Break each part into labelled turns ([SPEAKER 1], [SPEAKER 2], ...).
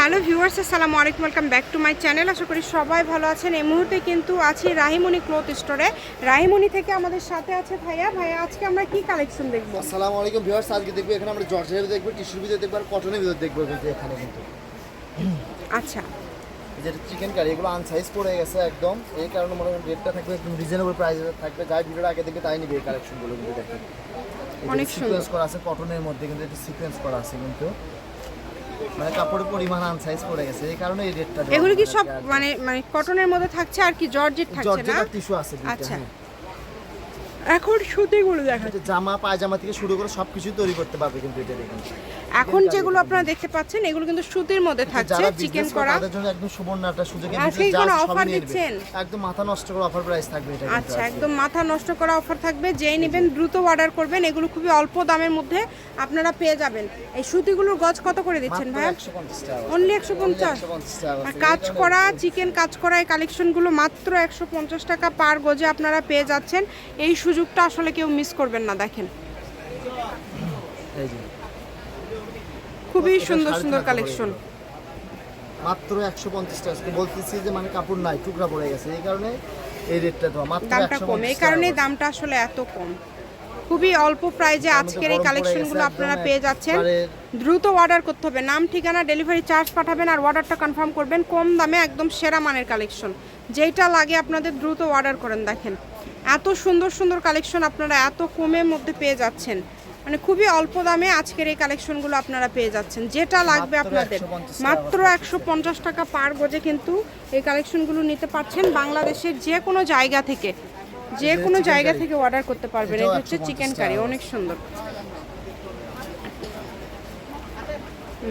[SPEAKER 1] Hello viewers আসসালামু আলাইকুম welcome back to my channel. আশা করি সবাই ভালো আছেন। এই মুহূর্তে কিন্তু আছি রাহিমণি ক্লথ স্টোরে। রাহিমণি থেকে আমাদের সাথে আছে ভাইয়া। ভাইয়া আজকে আমরা কি কালেকশন দেখব?
[SPEAKER 2] আসসালামু আলাইকুম ভিউয়ার্স আজকে দেখব এখানে আমরা জর্জের দেখব টিস্যুর ভিতরে দেখব আর কটনের ভিতরে দেখব কিন্তু এখানে কিন্তু।
[SPEAKER 1] আচ্ছা।
[SPEAKER 2] যেটা চিকেন কারি এগুলো আনসাইজ পড়ে গেছে একদম। এই কারণে মনে করেন রেটটা থাকবে একদম রিজনেবল প্রাইসে থাকবে। যাই ভিডিওটা আগে দেখবে তাই নিবে এই কালেকশনগুলো কিন্তু দেখেন।
[SPEAKER 1] অনেক সুন্দর।
[SPEAKER 2] সিকোয়েন্স করা আছে কটনের মধ্যে কিন্তু এটা সিকোয়েন্স করা আছে কিন্তু। মানে কাপড়ের পরিমাণ আনসাইজ পড়ে গেছে এই কারণে এই রেটটা
[SPEAKER 1] এগুলো কি সব মানে মানে কটনের মধ্যে থাকছে আর কি জর্জেট থাকছে না
[SPEAKER 2] জর্জেট টিস্যু আছে
[SPEAKER 1] আচ্ছা। এখন সুতিগুলো দেখা
[SPEAKER 2] এটা জামা পায়জামা থেকে শুরু করে সবকিছু তৈরি করতে পারবে কিন্তু এটা দেখুন
[SPEAKER 1] এখন যেগুলো আপনারা দেখতে পাচ্ছেন এগুলো কিন্তু সুতির মধ্যে থাকছে চিকেন
[SPEAKER 2] করা তাদের জন্য একদম সুবর্ণ একটা সুযোগের
[SPEAKER 1] আজকে কোনো
[SPEAKER 2] নেবে।
[SPEAKER 1] দিচ্ছেন?
[SPEAKER 2] একদম মাথা নষ্ট করে অফার প্রাইস থাকবে এটা
[SPEAKER 1] আচ্ছা একদম মাথা নষ্ট করা অফার থাকবে যেই নেবেন দ্রুত অর্ডার করবেন এগুলো খুবই অল্প দামের মধ্যে আপনারা পেয়ে যাবেন। এই সুতিগুলোর গজ কত করে দিচ্ছেন
[SPEAKER 2] মাত্র
[SPEAKER 1] ভাইয়া?
[SPEAKER 2] 150 টাকা
[SPEAKER 1] অনলি একশো পঞ্চাশ?
[SPEAKER 2] 150 টাকা
[SPEAKER 1] আর
[SPEAKER 2] আছে।
[SPEAKER 1] কাজ করা চিকেন কাজ করা এই কালেকশনগুলো মাত্র একশো পঞ্চাশ টাকা পার গজে আপনারা পেয়ে যাচ্ছেন। এই সুযোগটা আসলে কেউ মিস করবেন না দেখেন। খুবই সুন্দর সুন্দর কালেকশন
[SPEAKER 2] মাত্র মাত্র 150 টাকা। আজকে বলতেছি যে মানে কাপড় নাই টুকরা পড়ে গেছে। এই কারণে এই রেটটা তো মাত্র
[SPEAKER 1] দামটা কম। এই
[SPEAKER 2] কারণে
[SPEAKER 1] দামটা আসলে এত কম। খুবই অল্প প্রাইজে আজকের এই কালেকশনগুলো আপনারা পেয়ে যাচ্ছেন। দ্রুত অর্ডার করতে হবে। নাম ঠিকানা ডেলিভারি চার্জ পাঠাবেন আর অর্ডারটা কনফার্ম করবেন। কম দামে একদম সেরা মানের কালেকশন যেইটা লাগে আপনাদের দ্রুত অর্ডার করেন দেখেন। এত সুন্দর সুন্দর কালেকশন আপনারা এত কমের মধ্যে পেয়ে যাচ্ছেন। মানে খুবই অল্প দামে আজকের এই কালেকশনগুলো আপনারা পেয়ে যাচ্ছেন। যেটা লাগবে আপনাদের। মাত্র একশো পঞ্চাশ টাকা পার গজে কিন্তু এই কালেকশনগুলো নিতে পারছেন বাংলাদেশের যে কোনো জায়গা থেকে। যে কোনো জায়গা থেকে অর্ডার করতে পারবেন। এটা হচ্ছে চিকেন কারি অনেক সুন্দর।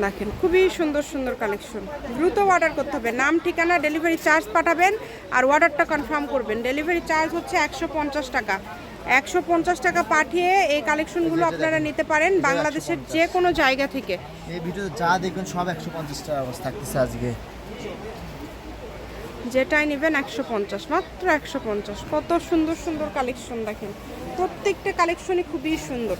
[SPEAKER 1] দেখেন খুবই সুন্দর সুন্দর কালেকশন দ্রুত অর্ডার করতে হবে। নাম ঠিকানা ডেলিভারি চার্জ পাঠাবেন আর অর্ডারটা কনফার্ম করবেন। ডেলিভারি চার্জ হচ্ছে একশো পঞ্চাশ টাকা। একশো পঞ্চাশ টাকা পাঠিয়ে এই কালেকশনগুলো আপনারা নিতে পারেন বাংলাদেশের যে কোনো জায়গা থেকে।
[SPEAKER 2] এই ভিডিওতে যা দেখবেন সব 150 টাকা অবস্থা থাকতেছে আজকে।
[SPEAKER 1] যেটাই নেবেন একশো পঞ্চাশ মাত্র একশো পঞ্চাশ। কত সুন্দর সুন্দর কালেকশন দেখেন। প্রত্যেকটা কালেকশনই খুবই সুন্দর।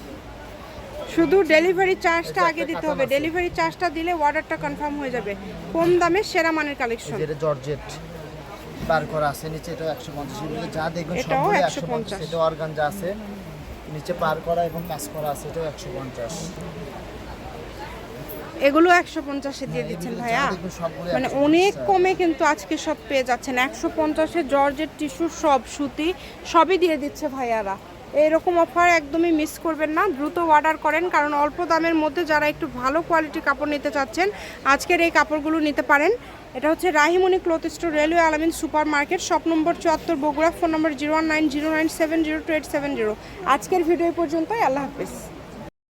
[SPEAKER 1] শুধু ডেলিভারি চার্জটা আগে দিতে হবে। ডেলিভারি চার্জটা দিলে অর্ডারটা কনফার্ম হয়ে যাবে। কম দামে সেরা মানের কালেকশন
[SPEAKER 2] যেটা জর্জেট বার করা আছে নিচে এটা 150 এগুলো যা দেখবেন
[SPEAKER 1] এটাও
[SPEAKER 2] সবগুলো
[SPEAKER 1] 150
[SPEAKER 2] 150 এটা অর্গানজা আছে নিচে পার করা এবং কাজ করা আছে এটাও 150
[SPEAKER 1] এগুলো একশো পঞ্চাশে দিয়ে দিচ্ছেন ভাইয়া। মানে অনেক কমে কিন্তু আজকে সব পেয়ে যাচ্ছেন। একশো পঞ্চাশে জর্জের টিস্যু সব সুতি সবই দিয়ে দিচ্ছে ভাইয়ারা। এরকম অফার একদমই মিস করবেন না দ্রুত অর্ডার করেন কারণ অল্প দামের মধ্যে যারা একটু ভালো কোয়ালিটির কাপড় নিতে চাচ্ছেন আজকের এই কাপড়গুলো নিতে পারেন। এটা হচ্ছে Rahimoni cloth store railway Alamin supermarket shop number চুয়াত্তর Bogura phone number zero one nine zero nine seven zero two eight seven zero. আজকের ভিডিও পর্যন্তই আল্লাহ হাফিজ।